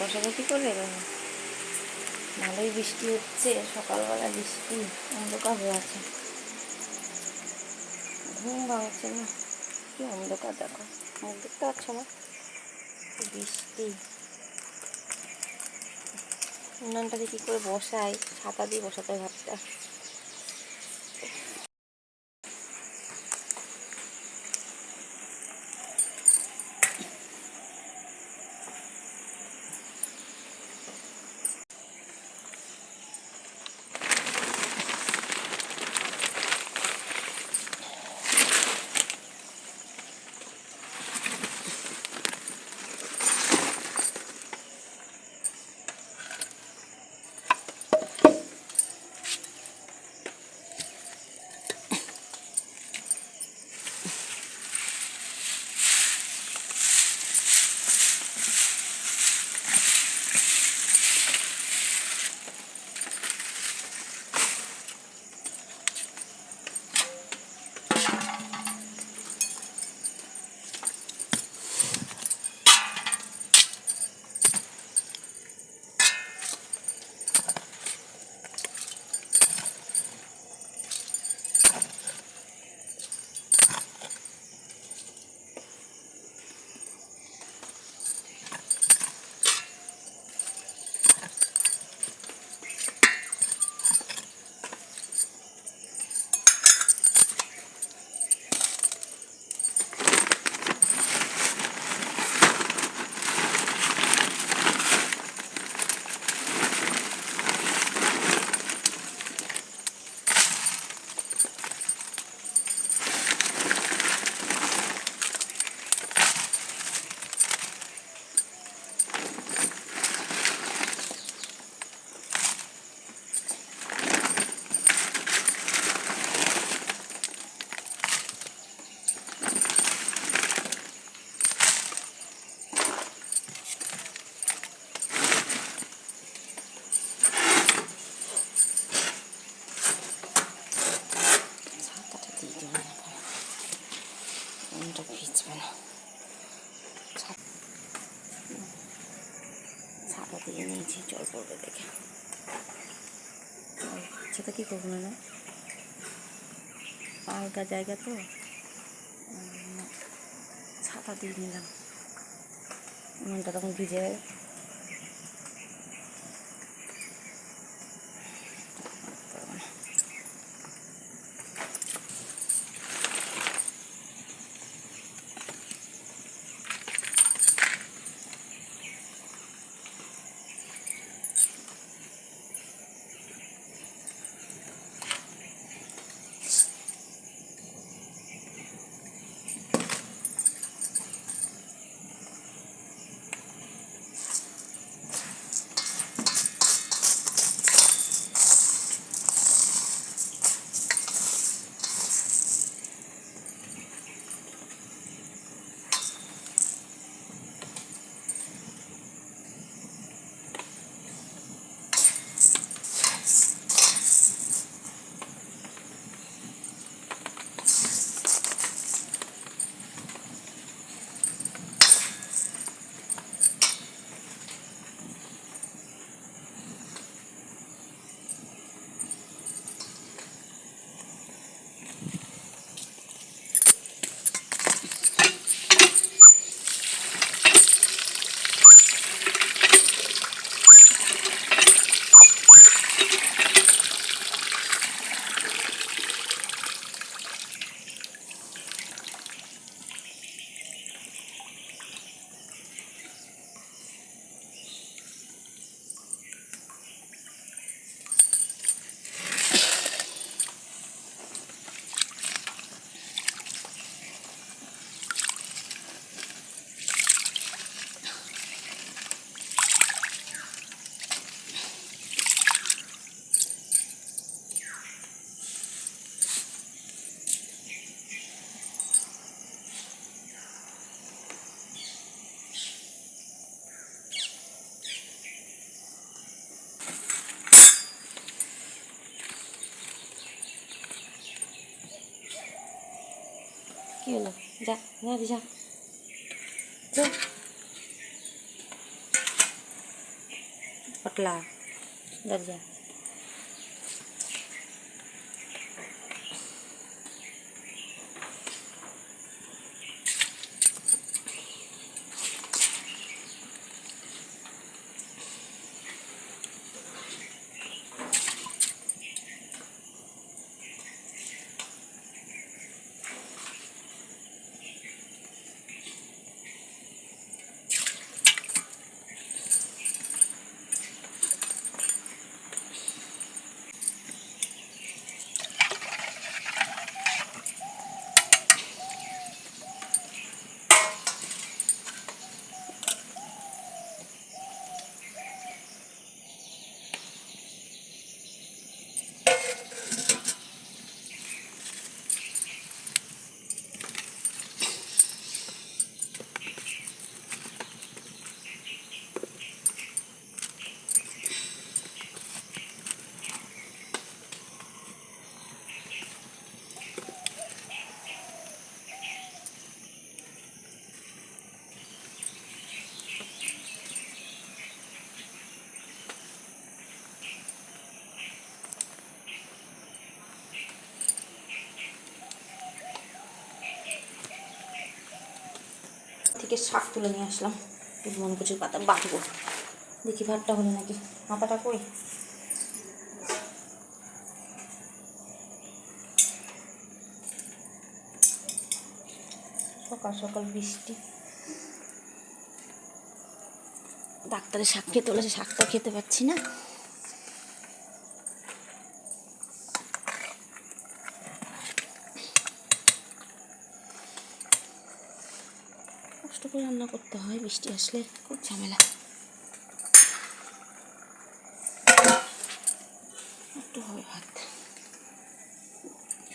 বসাবো কি করে ভালোই বৃষ্টি হচ্ছে, সকালবেলা বৃষ্টি, অন্ধকার হয়ে আছে। ঘুম ভাঙছে না। কি অন্ধকার দেখো মুখ দেখতে পাচ্ছ না। বৃষ্টি। উনানটাকে কী করে বসাই ছাতা দিয়ে বসাতে হয় মনটা না ছাতা দিয়ে নিয়েছি, জল পড়বে দেখে। ছাতা কী করব না হালকা জায়গা তো ছাতা দিয়ে নিলাম। মনটা তখন ভিজে Gel lan. Ya, hadi ya. Gel. Otla. থেকে শাক তুলে নিয়ে আসলাম। মন কুচির পাতা বাটবো দেখি ভাতটা হলো নাকি। মাথাটা কই? সকাল সকাল বৃষ্টি। ডাক্তারের শাক খেতে বলেছে, শাকটা খেতে পাচ্ছি না। কষ্ট করে রান্না করতে হয় বৃষ্টি আসলে খুব ঝামেলা। একটু হবে ভাত।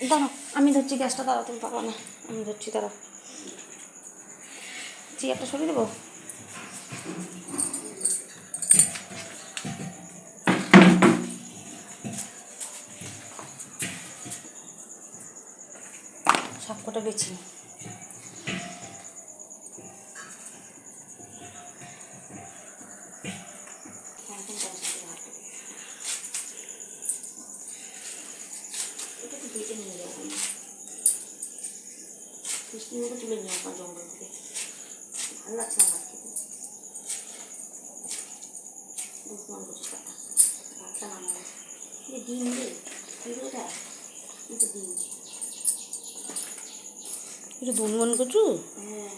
দাঁড়াও, আমি ধরছি গ্যাসটা, দাঁড়াও, তুমি পারো না। আমি ধরছি, দাঁড়াও। চেয়ারটা সরিয়ে দেবো? সব কটা বেছি এটা ভালো লাগছে খেতে বুঝলাম বুঝতে কিন্তু ডিম এটা? দুধমান কচু? হ্যাঁ।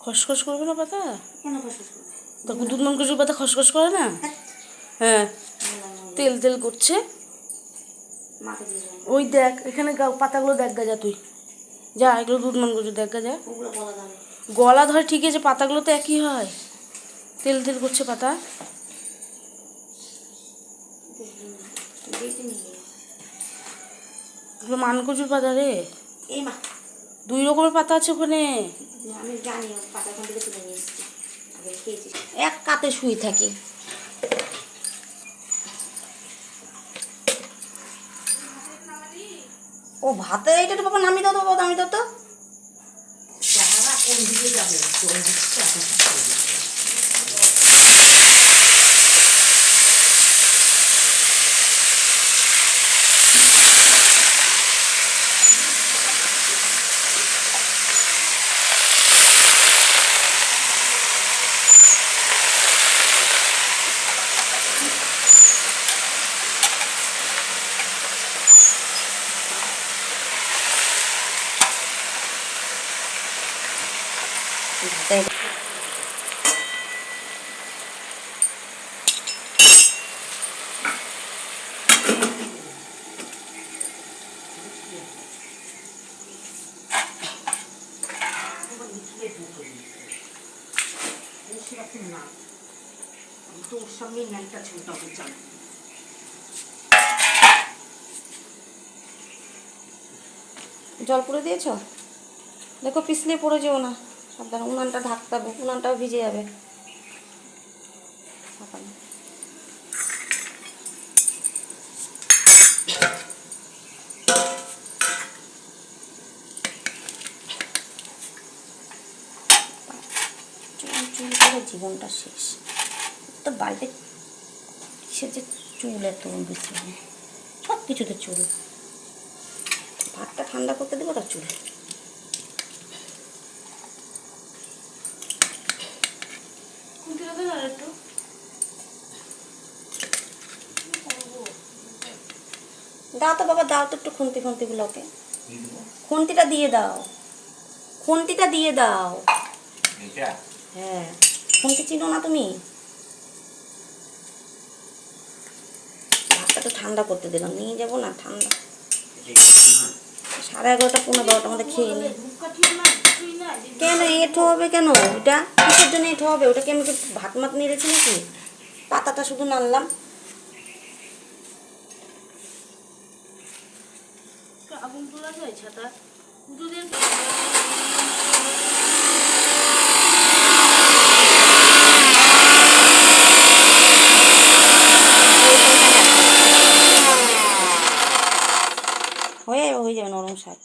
খসখস করবে না পাতা? কেন ফসফস করবে? তখন দুধমান কচুর পাতা খসখস করে না? হ্যাঁ। তেল তেল করছে। ওই দেখ এখানে গা- পাতাগুলো দেখ গা যা তুই। যা এগুলো দুধমান কচু দেখ গা যা। ওগুলো বলা যাবে গলা ধরে ঠিক আছে পাতাগুলো তো একই হয়। তেল তেল করছে পাতা। বেটে নিয়ে যাব এগুলো মান পাতা রে। দুই রকমের পাতা আছে ওখানে। আমি জানি পাতা থেকে তুলে নিয়ে এসেছি। আগে খেয়েছি। এক কাতে শুই থাকি। ও ভাতে এটা তো বাবা নামিয়ে দাও তো বাবা নামিয়ে দাও তো। জল দিচ্ছি আপনাকে ভাতে জল পুড়ে দিয়েছ? দেখো পিছলে পড়ে যেও না। সাবধানে, উনানটা ঢাকতে হবে, উনানটাও ভিজে যাবে। সকালে। চুল করে জীবনটা শেষ। তো বাড়িতে কিসের যে চুল এত বেশি? সব কিছুতে চুল। ভাতটা ঠান্ডা করতে দেবো তার চুল খুন্তিটা দেন আর একটু দাও তো বাবা দাও তো একটু খুন্তি খুন্তিগুলোকে। খুন্তিটা দিয়ে দাও। খুন্তিটা দিয়ে দাও। হ্যাঁ। খুন্তি চিনো না তুমি? ভাতটা তো ঠান্ডা করতে দিলাম নিয়ে যাব না ঠান্ডা। সাড়ে এগারোটা পনেরো বারোটার মধ্যে খেয়ে না। কেন এঁঠো হবে কেন? ওটা কিসের জন্য এঁঠো হবে? ওটা কি আমি কি ভাত মাত নেড়েছি নাকি? পাতাটা শুধু নাড়লাম। আগুন তোলা যায় ছাতা পুজো হয়ে যাবে হয়ে যাবে নরম শাক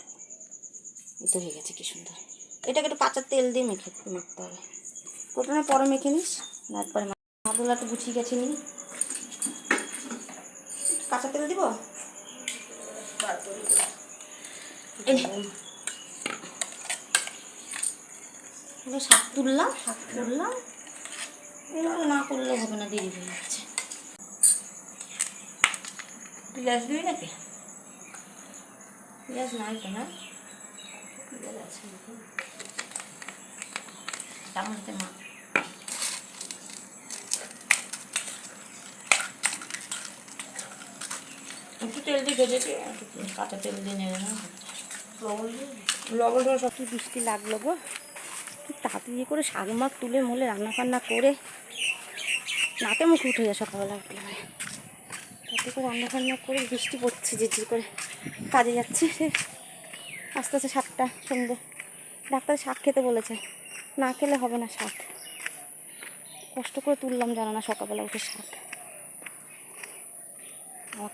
এই তো হয়ে গেছে কি সুন্দর। এটাকে একটু কাঁচা তেল দিয়ে মেখে মাখতে হবে। প্রথমে পরে মেখে নিস তারপরে মাদুলা একটু গুছিয়ে গেছে নি কাঁচা তেল দিব? শাক তুললাম শাক তুললাম। এবার না করলে হবে না, দেরি হয়ে যাচ্ছে। পেঁয়াজ দিবি নাকি? পেঁয়াজ নাই তো না? পেঁয়াজ আছে মা? একটু তেল দিয়ে ভেজেছি একটু কাঁচা তেল দিয়ে নেড়ে না। লবণ সব কি বৃষ্টি লাগল গো? তাড়াতাড়ি করে শাক মাখ তুলে মলে রান্না ফান্না করে নাতে মুখ উঠে যায় সকালবেলা উঠলে মানে তাতে করে রান্না ফান্না করে বৃষ্টি পড়ছে, ঝিরঝির করে। কাজে যাচ্ছে সে। আস্তে আস্তে শাকটা সন্ধে ডাক্তার শাক খেতে বলেছে। না খেলে হবে না শাক। কষ্ট করে তুললাম জানা না সকালবেলা উঠে শাক। আমাকে